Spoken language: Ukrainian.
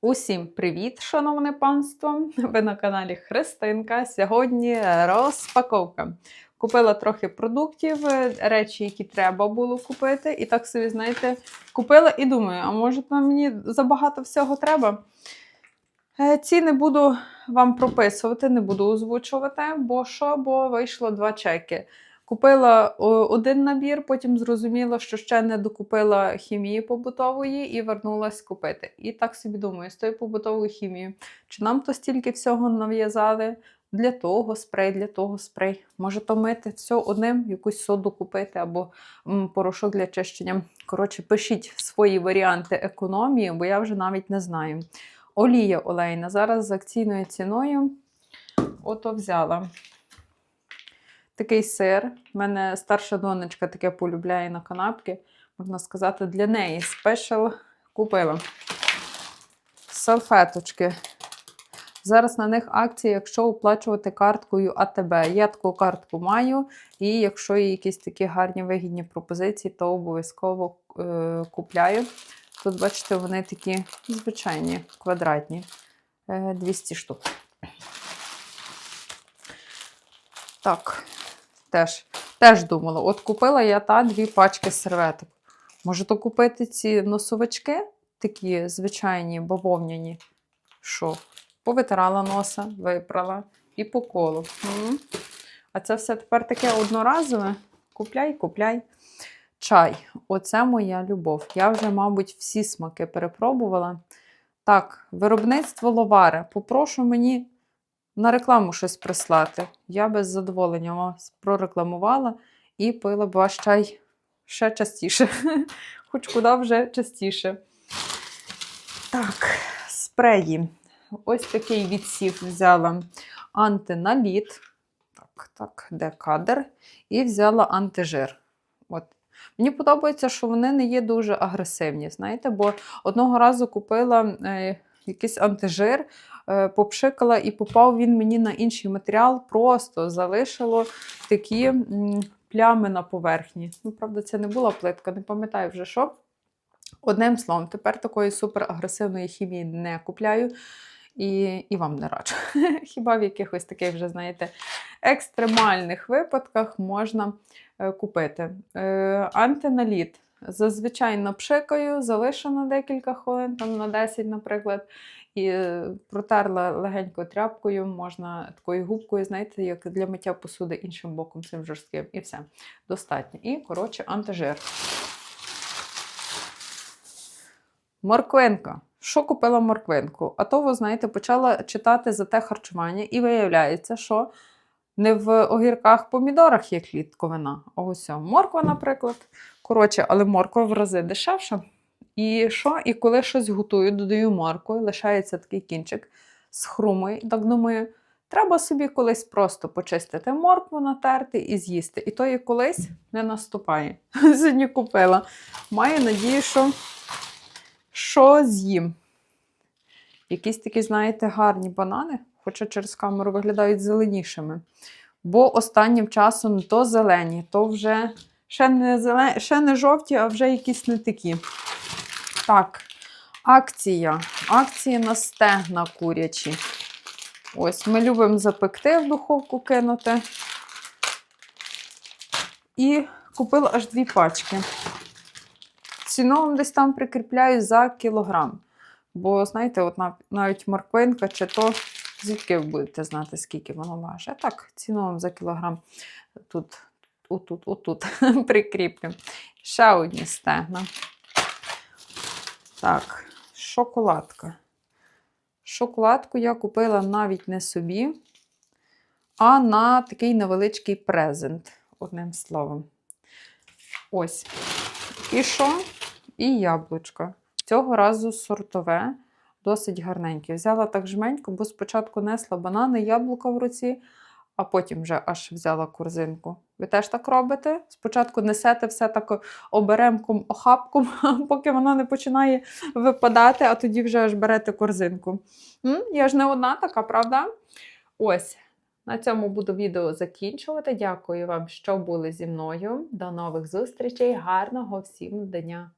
Усім привіт, шановне панство! Ви на каналі Христинка. Сьогодні розпаковка. Купила трохи продуктів, речі, які треба було купити. І так собі, знаєте, купила і думаю, а може там мені забагато всього треба? Е, Ціни буду вам прописувати, не буду озвучувати, бо що, бо вийшло два чеки. Купила один набір, потім зрозуміла, що ще не докупила хімії побутової і вернулась купити. І так собі думаю, з тою побутовою хімією. Чи нам то стільки всього нав'язали? Для того спрей, для того спрей. Може то мити все одним, якусь соду купити або порошок для чищення. Коротше, пишіть свої варіанти економії, бо я вже навіть не знаю. Олія олейна. Зараз з акційною ціною ото взяла. Такий сир. У мене старша донечка таке полюбляє на канапки. Можна сказати, для неї спешл купила. Салфеточки. Зараз на них акції, якщо оплачувати карткою АТБ. Я таку картку маю, і якщо є якісь такі гарні вигідні пропозиції, то обов'язково е, купляю. Тут, бачите, вони такі звичайні, квадратні. Е, 200 штук. Так, теж, теж думала, от купила я та дві пачки серветок. Може, то купити ці носовички, такі звичайні, бавовняні. Що? Повитирала носа, випрала і по колу. А це все тепер таке одноразове. Купляй, купляй. Чай. Оце моя любов. Я вже, мабуть, всі смаки перепробувала. Так, виробництво ловари. Попрошу мені на рекламу щось прислати. Я без задоволення вас прорекламувала і пила б ваш чай ще частіше. Хоч куди вже частіше. Так, спреї. Ось такий відсів взяла антиналіт. Так, так, де кадр? І взяла антижир. От. Мені подобається, що вони не є дуже агресивні. Знаєте, бо одного разу купила е, якийсь антижир, е, попшикала і попав він мені на інший матеріал, просто залишило такі плями на поверхні. Ну, правда, це не була плитка, не пам'ятаю вже що. Одним словом, тепер такої суперагресивної хімії не купляю. І, і вам не раджу. Хіба в якихось таких вже, знаєте, екстремальних випадках можна е, купити. Е, антиналіт. Зазвичай напшикаю, залишу на декілька хвилин, там на 10, наприклад, і е, протерла легенько тряпкою, можна такою губкою, знаєте, як для миття посуди іншим боком, цим жорстким. І все. Достатньо. І, коротше, антижир. Морквинка. Що купила морквинку? А то, ви знаєте, почала читати за те харчування, і виявляється, що не в огірках, помідорах є клітковина. А ось морква, наприклад. Коротше, але морква в рази дешевша. І що? І коли щось готую, додаю моркву, лишається такий кінчик з хрумою. Так думаю, треба собі колись просто почистити моркву, натерти і з'їсти. І то і колись не наступає. Сьогодні купила. Маю надію, що що з'їм? Якісь такі, знаєте, гарні банани, хоча через камеру виглядають зеленішими. Бо останнім часом то зелені, то вже ще не, зелені, ще не жовті, а вже якісь не такі. Так, акція. Акції на стегна курячі. Ось, ми любимо запекти в духовку кинути. І купила аж дві пачки. Ціну десь там прикріпляю за кілограм. Бо, знаєте, от навіть морквинка чи то, звідки ви будете знати, скільки воно важить. А так, ціну вам за кілограм тут, отут, отут прикріплю. Ще одні стегна. Так, шоколадка. Шоколадку я купила навіть не собі, а на такий невеличкий презент, одним словом. Ось. І що? І яблучко. Цього разу сортове, досить гарненьке. Взяла так жменько, бо спочатку несла банани, яблука в руці, а потім вже аж взяла корзинку. Ви теж так робите? Спочатку несете все так оберемком, охапком, поки воно не починає випадати, а тоді вже аж берете корзинку. М? Я ж не одна така, правда? Ось. На цьому буду відео закінчувати. Дякую вам, що були зі мною. До нових зустрічей. Гарного всім дня!